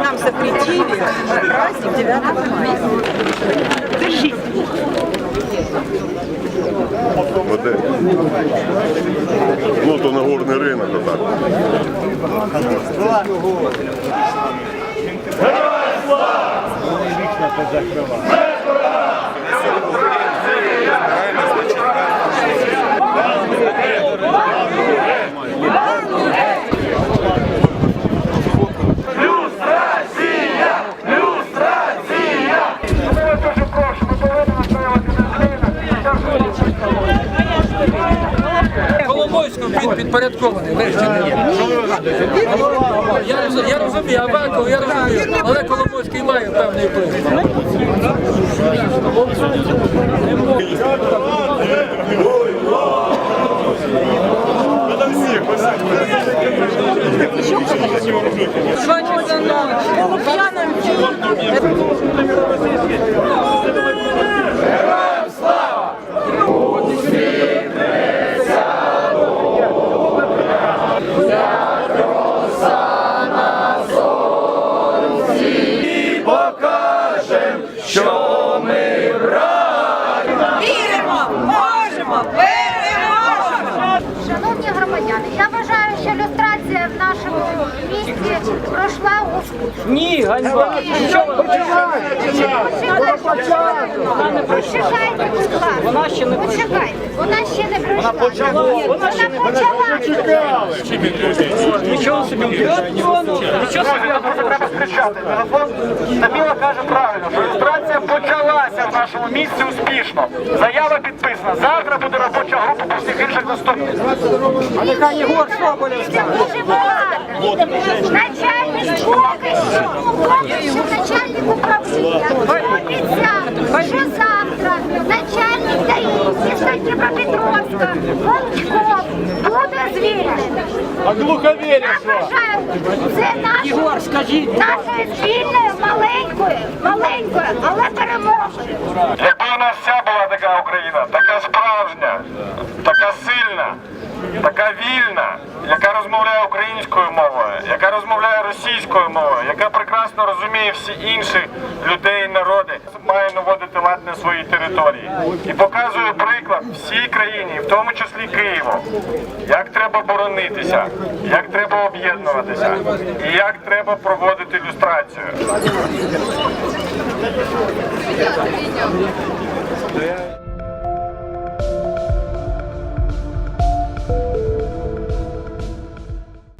Нам запретили праздник 9 месяца. Воде. Ну, то Нагорний ринок, отак. Коломойському він підпорядкований. Легше не є. Я, я розумію, Аваков, я розумію, але Коломойський має певний вплив. Віримо, я вважаю, що люстрація в нашому місті пройшла. Ні, ганьба. Почекайте, будь ласка. Вона ще не Почекайте, вона ще не пройшла. Вона почала. Вона почала. Нічого собі. Нічого собі. треба кричати. Телефон Таміла каже правильно, що реєстрація почалася в нашому місці успішно. Заява підписана. Завтра буде робоча група по всіх інших наступних. А нехай Єгор Соболєв Дуже багато. Начальник поки що, поки що начальник управління пообіцяв, що завтра начальник ДАІ міста Дніпропетровська Волчков буде звільнений. Вважаю, це наше, скажіть. нашої спільної маленькою, маленькою, але перемоги. Яка у нас вся була така Україна, така справжня, така сильна, така вільна, яка розмовляє українською мовою, яка розмовляє російською мовою, яка прекрасно розуміє всі інші людей і народи, має наводити лад на своїй території і показує приклад всій країні, в тому числі Києву, як треба боронитися, як треба об'єднуватися і як треба проводити люстрацію. Де?